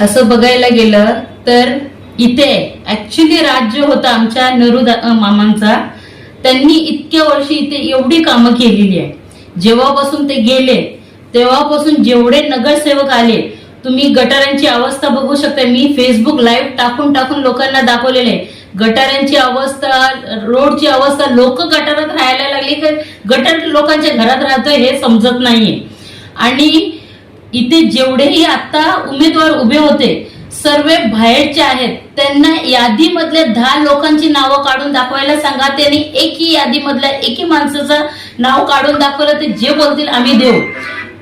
असं बघायला गेलं तर इथे ऍक्च्युली राज्य होतं आमच्या नरू मामांचा. त्यांनी इतक्या वर्षी इथे एवढी कामं केलेली आहे जेव्हापासून ते गेले तेव्हापासून जेवढे नगरसेवक आले तुम्ही गटारांची अवस्था बघू शकता. मी फेसबुक लाईव्ह टाकून टाकून लोकांना दाखवलेले आहे. गटारांची अवस्था रोडची अवस्था लोक गटारात राहायला लागली तर गटार लोकांच्या घरात राहतोय हे समजत नाहीये. आणि इथे जेवढेही आता उमेदवार उभे होते सर्व बाहेरचे आहेत. त्यांना यादीमधल्या दहा लोकांची नावं काढून दाखवायला सांगा. त्यांनी एकही यादीमधल्या एकही माणसाचं नाव काढून दाखवलं ते जे बोलतील आम्ही देऊ.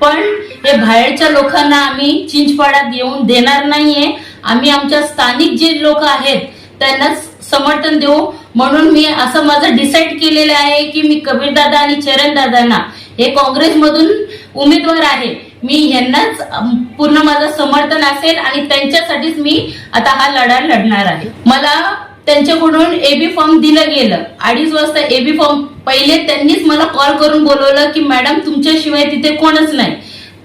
पण हे बाहेरच्या लोकांना आम्ही चिंचपाड्यात येऊन देणार नाहीये. आम्ही आमच्या स्थानिक जे लोक आहेत त्यांना समर्थन देऊ. म्हणून मी असं माझं डिसाईड केलेलं आहे की मी कबीरदादा आणि चरणदादांना हे काँग्रेसमधून उमेदवार आहे मी यांनाच पूर्ण माझं समर्थन असेल आणि त्यांच्यासाठीच मी आता हा लढा लढणार आहे. मला त्यांच्याकडून एबी फॉर्म दिलं गेलं. अडीच वाजता एबी फॉर्म पहिले त्यांनीच मला कॉल करून बोलवलं की मॅडम तुमच्याशिवाय तिथे कोणच नाही.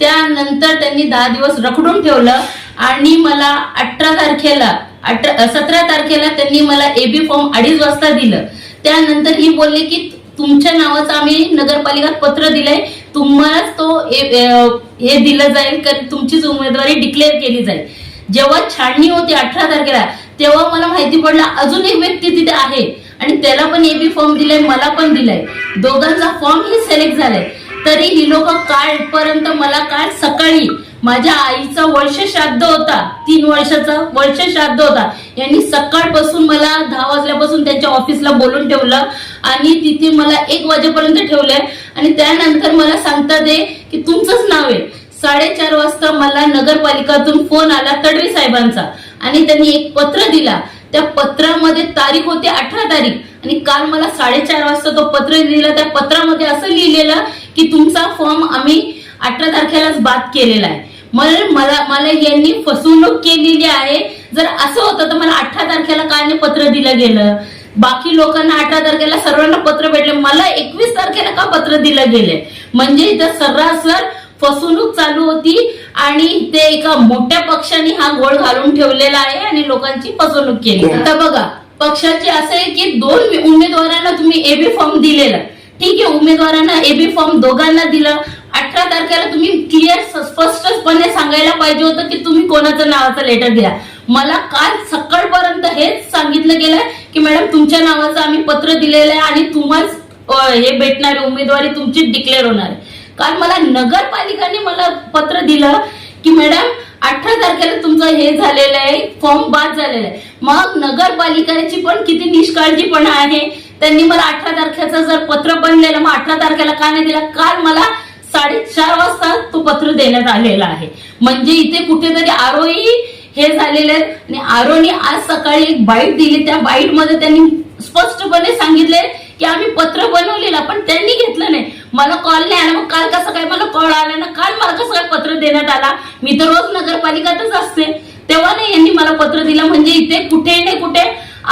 त्यानंतर त्यांनी दहा दिवस रखडून ठेवलं आणि मला अठरा तारखेला अठरा सतरा तारखेला त्यांनी मला एबी फॉर्म अडीच वाजता दिलं. त्यानंतर ही बोलले की तुमच्या नावाचं आम्ही नगरपालिका पत्र दिलंय. तुम्हालाच तो हे दिलं जाईल तुमचीच उमेदवारी डिक्लेअर केली जाईल. जेव्हा छाननी होती अठरा तारखेला तेव्हा मला माहिती पडलं अजून एक व्यक्ती तिथे आहे. आणि त्याला पण एबी फॉर्म दिलाय मला पण दिलाय. दोघांचा फॉर्म ही सिलेक्ट झालाय. तरी ही लोक कालपर्यंत मला काल सकाळी माझ्या आईचा वर्ष श्राद्ध होता तीन वर्षाचा वर्ष श्राद्ध होता. यांनी सकाळपासून मला दहा वाजल्यापासून त्यांच्या ऑफिसला बोलून ठेवलं आणि तिथे मला एक वाजेपर्यंत ठेवलंय. आणि त्यानंतर मला सांगतात दे की तुमचंच नाव आहे. साडेचार वाजता मला नगरपालिकातून फोन आला तडवी साहेबांचा आणि त्यांनी एक पत्र दिला. त्या पत्रामध्ये तारीख होती अठरा तारीख आणि काल मला साडेचार वाजता तो पत्र दिला. त्या पत्रामध्ये असं लिहिलेलं की तुमचा फॉर्म आम्ही अठरा तारखेलाच बाद केलेला आहे. मला मला मला यांनी फसवणूक केलेली आहे. जर असं होतं तर मला अठरा तारखेला काय पत्र दिलं गेलं. बाकी लोकांना अठरा तारखेला सर्वांना पत्र भेटले. मला एकवीस तारखेला का पत्र दिलं गेलंय म्हणजे इथं सर्रासर फसवणूक चालू होती आणि ते एका मोठ्या पक्षाने हा गोळ घालून ठेवलेला आहे आणि लोकांची फसवणूक केली. आता बघा पक्षाचे असं आहे की दोन उमेदवारांना तुम्ही एबी फॉर्म दिलेला. ठीक आहे उमेदवारांना एबी फॉर्म दोघांना दिलं. अठरा तारखेला तुम्ही क्लिअर स्पष्टपणे सांगायला पाहिजे होतं की तुम्ही कोणाचं नावाचं लेटर दिला. मला काल सकाळपर्यंत हेच सांगितलं गेलं की मॅडम तुमच्या नावाचं आम्ही पत्र दिलेलं आहे आणि तुम्हाला हे भेटणार उमेदवारी तुमची डिक्लेअर होणार आहे. काल मला नगरपालिकाने मला पत्र दिलं की मॅडम अठरा तारखेला तुमचं हे झालेलं आहे फॉर्म बाद झालेला आहे. मग नगरपालिकेची पण किती निष्काळजीपणा आहे. त्यांनी मला अठरा तारखेचं जर पत्र बनलेलं मग अठरा तारखेला का नाही दिला? काल मला साडेचार वाजता तो पत्र देण्यात आलेला आहे. म्हणजे इथे कुठेतरी आरोही हे झालेले आहेत. आणि आरोनी आज सकाळी एक बाईट दिली. त्या बाईटमध्ये त्यांनी स्पष्टपणे सांगितले की आम्ही पत्र बनवलेलं पण त्यांनी घेतलं नाही. मला कॉल नाही आला. मग काल कसं काय मला कॉल आला ना? काल मला कसं काय पत्र देण्यात आला? मी तर रोज नगरपालिकातच असते. तेव्हा नाही यांनी मला पत्र दिलं. म्हणजे इथे कुठे नाही कुठे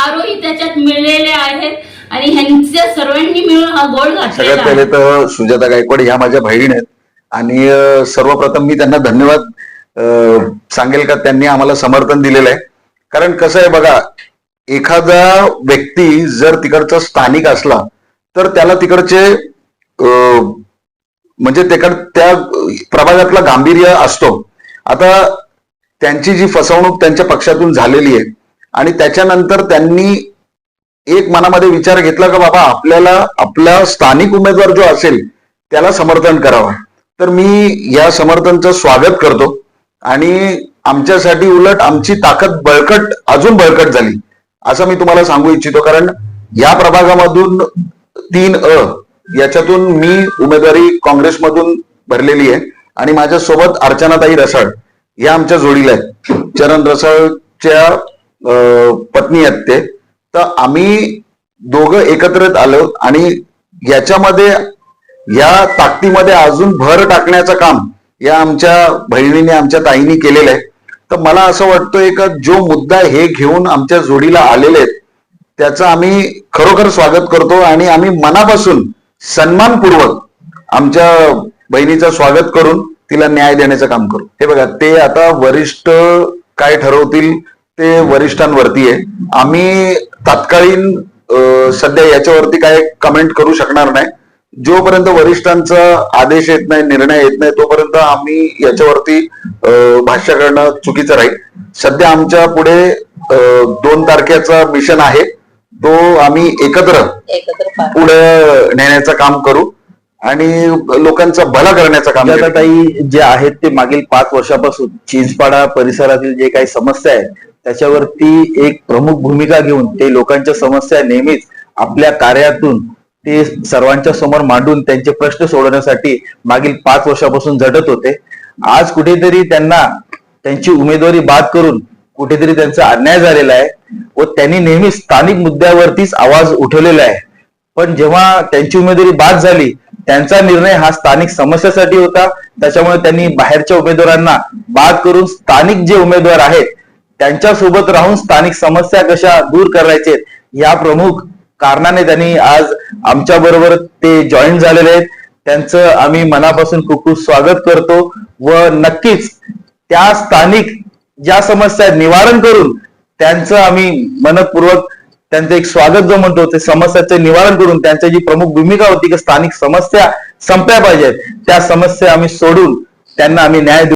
आरोही त्याच्यात मिळलेले आहेत. आणि ह्यांच्या सर्वांनी मिळून हा गोळ घातलेला सगळ्यात. पहिले तर सुजाता गायकवाड ह्या माझ्या बहिणी आहेत. आणि अं, सर्वप्रथम मी त्यांना धन्यवाद अं, सांगेल का? त्यांनी आम्हाला समर्थन दिलेलं आहे. कारण कसं आहे बघा एखादा व्यक्ती जर तिकडचा स्थानिक असला तर त्याला तिकडचे अं, म्हणजे तिकड त्या प्रभागातला गांभीर्य असतो. आता त्यांची जी फसवणूक त्यांच्या पक्षातून झालेली आहे आणि त्याच्यानंतर त्यांनी एक मनामध्ये विचार घेतला का बाबा आपल्याला आपला स्थानिक उमेदवार जो असेल त्याला समर्थन करावं. तर मी या समर्थनचं स्वागत करतो. आणि आमच्यासाठी उलट आमची ताकद बळकट अजून बळकट झाली. असं मी तुम्हाला सांगू इच्छितो. कारण या प्रभागामधून तीन अ याच्यातून मी उमेदवारी काँग्रेसमधून भरलेली आहे. आणि माझ्या सोबत अर्चनाताई रसाळ या आमच्या जोडीला आहेत. चरण रसाळच्या पत्नी आहेत ते. तर आम्ही दोघं एकत्रित आलो आणि याच्यामध्ये या ताकदीमध्ये अजून भर टाकण्याचं काम या आमच्या बहिणीने आमच्या ताईने केलेलं आहे. तर मला असं वाटतंय का जो मुद्दा हे घेऊन आमच्या जोडीला आलेले आहेत त्याचं आम्ही खरोखर स्वागत करतो आणि आम्ही मनापासून सन्मानपूर्वक आमच्या बहिणीचं स्वागत करून तिला न्याय देण्याचं काम करू. हे बघा ते आता वरिष्ठ काय ठरवतील ते वरिष्ठांवरती आहे. आम्ही तात्कालीन सध्या याच्यावरती काय कमेंट करू शकणार नाही. जोपर्यंत वरिष्ठांचा आदेश येत नाही निर्णय येत नाही तोपर्यंत आम्ही याच्यावरती भाष्य करणं चुकीचं राहील. सध्या आमच्या पुढे दोन तारखेचा मिशन आहे. तो आम्ही एकत्र पुढे नेण्याचं काम करू आणि लोकांचं भलं करण्याचं काम करू. ताई जे आहेत ते मागील पाच वर्षापासून चिंचपाडा परिसरातील जे काही समस्या आहेत त्याच्यावरती एक प्रमुख भूमिका घेऊन ते लोकांच्या समस्या नेहमीच आपल्या कार्यातून ते सर्वांच्या समोर मांडून त्यांचे प्रश्न सोडवण्यासाठी मागील पाच वर्षापासून झटत होते. आज कुठेतरी त्यांना त्यांची उमेदवारी बाद करून कुठेतरी त्यांचा अन्याय झालेला आहे व त्यांनी नेहमी स्थानिक मुद्द्यावरतीच आवाज उठवलेला आहे. पण जेव्हा त्यांची उमेदवारी बाद झाली त्यांचा निर्णय हा स्थानिक समस्यासाठी होता. त्याच्यामुळे त्यांनी बाहेरच्या उमेदवारांना बाद करून स्थानिक जे उमेदवार आहेत त्यांच्यासोबत राहून स्थानिक समस्या कशा दूर करायचे या प्रमुख कारणाने त्यांनी आज आमच्या बरोबर ते जॉईन झालेले आहेत. त्यांचं आम्ही मनापासून खूप खूप स्वागत करतो व नक्कीच त्या स्थानिक ज्या समस्या आहेत निवारण करून त्यांचं आम्ही मनपूर्वक त्यांचं एक स्वागत जो म्हणतो ते समस्याचे निवारण करून त्यांची जी प्रमुख भूमिका होती की स्थानिक समस्या संपल्या पाहिजेत त्या समस्या आम्ही सोडून त्यांना आम्ही न्याय